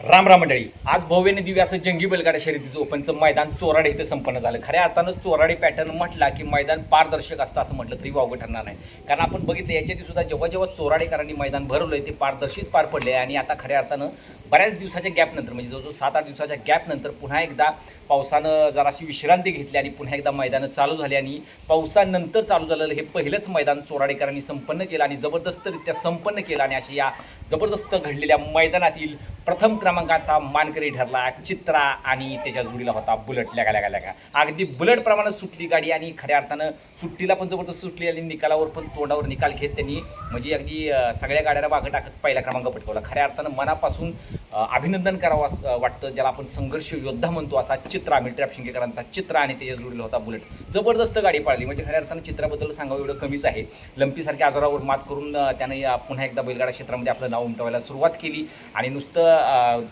राम राम मंडळी. आज भव्यने दिव्य असं जंगी बैलगाडा शर्यतीचं ओपनचं मैदान चोराडे इथं संपन्न झालं. खऱ्या अर्थानं चोराडे पॅटर्न म्हटला की मैदान पारदर्शक असतं असं म्हटलं तरी वावगं ठरणार नाही. कारण आपण बघितलं याच्या सुद्धा जेव्हा जेव्हा चोराडेकरांनी मैदान भरवलं ते पारदर्शीच पार पडले आणि आता खऱ्या अर्थानं बऱ्याच दिवसाच्या गॅपनंतर म्हणजे जवळजवळ सात आठ दिवसाच्या गॅपनंतर पुन्हा एकदा पावसानं जराशी विश्रांती घेतली आणि पुन्हा एकदा मैदानं चालू झाली. आणि पावसानंतर चालू झालेलं हे पहिलंच मैदान चोराडेकरांनी संपन्न केलं आणि जबरदस्तरित्या संपन्न केलं. आणि अशी या जबरदस्त घडलेल्या मैदानातील प्रथम क्रमांकाचा मानकरी ठरला चित्रा आणि त्याच्या जोडीला होता बुलट. लगा लगा लगा अगदी बुलटप्रमाणं सुटली गाडी आणि खऱ्या अर्थानं सुट्टीला पण जबरदस्त सुटली आणि निकालावर पण तोंडावर निकाल घेत त्यांनी म्हणजे अगदी सगळ्या गाड्याला मागं टाकत पहिला क्रमांक पटकवला. खऱ्या अर्थानं मनापासून अभिनंदन करावं असं वाटतं. ज्याला आपण संघर्ष योद्धा म्हणतो असा चित्रा मिट्रॅप शिंगेकरांचा चित्रा आणि त्याच्या जोडीला होता बुलेट. जबरदस्त गाडी पाळली. म्हणजे खऱ्या अर्थानं चित्राबद्दल सांगावं एवढं कमीच आहे. लंपीसारख्या आजारावर मात करून त्याने त्यानं पुन्हा एकदा बैलगाडा क्षेत्रामध्ये आपलं नाव उमटवायला सुरुवात केली आणि नुसतं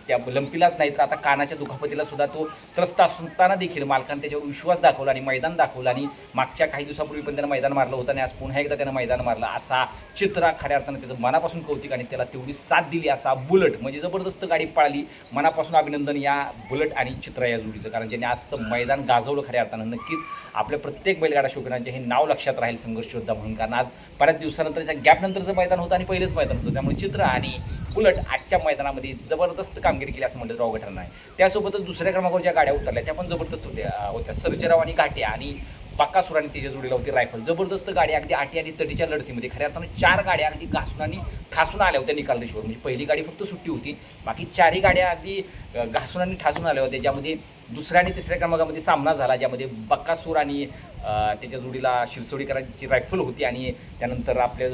त्या लंपीलाच नाही तर आता कानाच्या दुखापतीला सुद्धा तो त्रस्त असताना देखील मालकानं त्याच्यावर विश्वास दाखवला आणि मैदान दाखवलं आणि मागच्या काही दिवसापूर्वी पण त्यानं मैदान मारलं होतं आणि आज पुन्हा एकदा त्यानं मैदान मारलं. असा चित्रा खऱ्या अर्थानं त्याचं मनापासून कौतिक आणि त्याला तेवढी साथ दिली. असा बुलट म्हणजे जबरदस्त गाडी पाळली. मनापासून अभिनंदन या बुलट आणि चित्रा या जोडीचं. कारण ज्यांनी आजचं मैदान गाजवलं खऱ्या अर्थानं. नक्कीच आपल्या प्रत्येक बैलगाडा शौकीनांचे हे नाव लक्षात राहील संघर्ष योद्धा म्हणून. कारण आज बऱ्याच दिवसानंतरच्या गॅपनंतरचं मैदान होतं आणि पहिलेच मैदान होतं. त्यामुळे चित्र आणि उलट आजच्या मैदानामध्ये जबरदस्त कामगिरी केली असं म्हटलं तर अवघड ठरणार त्यासोबतच दुसऱ्या क्रमांकावर ज्या गाड्या उतरल्या त्या पण जबरदस्त होत्या. होत्या. सर्जराव आणि घाट्या आणि बाकासुर आणि त्याच्या जोडीला होती रायफल जबरदस्त गाडी अगदी आटी आणि तटीच्या लढतीमध्ये. खऱ्या अर्थानं चार गाड्या अगदी घासून आणि ठासून आल्या होत्या निकाल म्हणजे पहिली गाडी फक्त सुट्टी होती. बाकी चारही गाड्या अगदी घासून आणि ठासून आल्या होत्या. ज्यामध्ये दुसऱ्या आणि तिसऱ्या क्रमांकामध्ये सामना झाला ज्यामध्ये बक्कासूर आणि त्याच्या जोडीला शिरसोडीकरांची रायफल होती आणि त्यानंतर आपले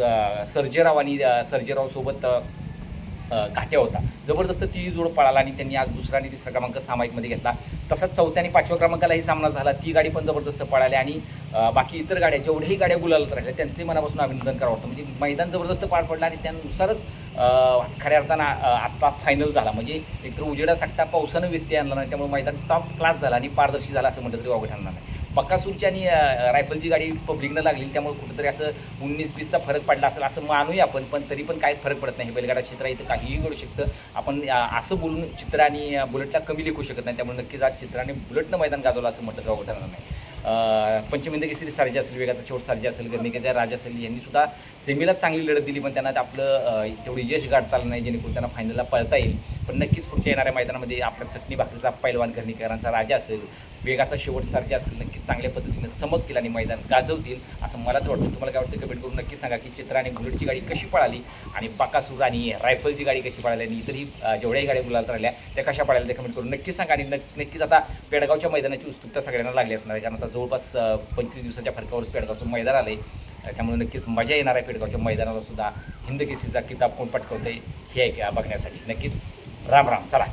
सर्जेराव आणि सर्जेरावसोबत घाट्या होता. जबरदस्त ती जोड पळाला आणि त्यांनी आज दुसरा आणि तिसरा क्रमांक सामायिकमध्ये घेतला. तसाच चौथ्या आणि पाचव्या क्रमांकालाही सामना झाला. ती गाडी पण जबरदस्त पळाली आणि बाकी इतर गाड्या जेवढ्याही गाड्या गुलालत राहिल्या त्यांचे मनापासून अभिनंदन करावं वाटतं. म्हणजे मैदान जबरदस्त पार पडलं आणि त्यानुसारच खऱ्या अर्थानं आत्ता फायनल झाला. म्हणजे एकतर उजेडा साठा पावसानं व्यत्यय आणला नाही त्यामुळे मैदान टॉप क्लास झाला आणि पारदर्शी झाला असं म्हटलं तरी वावगं ठरणार नाही. बक्कासूरची आणि रायफलची गाडी पब्लिकनं लागली त्यामुळे कुठेतरी असं उन्नीस वीसचा फरक पडला असेल असं मानूया आपण पण तरी पण काही फरक पडत नाही. बैलगाडा क्षेत्र इथं काहीही घडू शकतं. आपण असं बोलून चित्र आणि बुलेटला कमी लेखू शकत नाही. त्यामुळे नक्कीच आज चित्राने बुलेटनं मैदान गाजवलं असं म्हटलं तर ठरणार नाही. अ, श्री केसरी असेल वेगाचा छोट सर्जा असेल गर्णिकेचा राजा असेल यांनी सुद्धा सेमीला चांगली लढत दिली पण त्यांना आपलं तेवढी तेवढं यश गाठता आलं नाही जेणेकरून त्यांना फायनलला पळता येईल. पण नक्कीच पुढच्या येणाऱ्या मैदानामध्ये आपल्या चटणी भाकरीचा पैलवान गर्णिकरांचा राजा असेल वेगाचा शेवट असेल नक्कीच चांगल्या पद्धतीनं चमकतील आणि मैदान गाजवतील असं मला तर वाटतं. तुम्हाला काय वाटतं? कमेंट करून नक्की सांगा की चित्रा आणि बुलेटची गाडी कशी पळाली आणि बाकासूर आणि रायफलची गाडी कशी पळाली आणि इतरही जेवढ्याही गाड्या गुलाल राहिल्या त्या कशा पळाल्या ते कमेंट करून नक्की सांगा आणि नक्क नक्कीच आता पेडगावच्या मैदानाची उत्सुकता सगळ्यांना लागली असणार आहे. कारण आता जवळपास पंचवीस दिवसाच्या फरकावर पेडगावचं मैदान आलं आहे त्यामुळे नक्कीच मजा येणार आहे पेडगावच्या मैदानाला सुद्धा. हिंद किताब कोण पटकवते हे आहे का बघण्यासाठी. नक्कीच राम राम चला.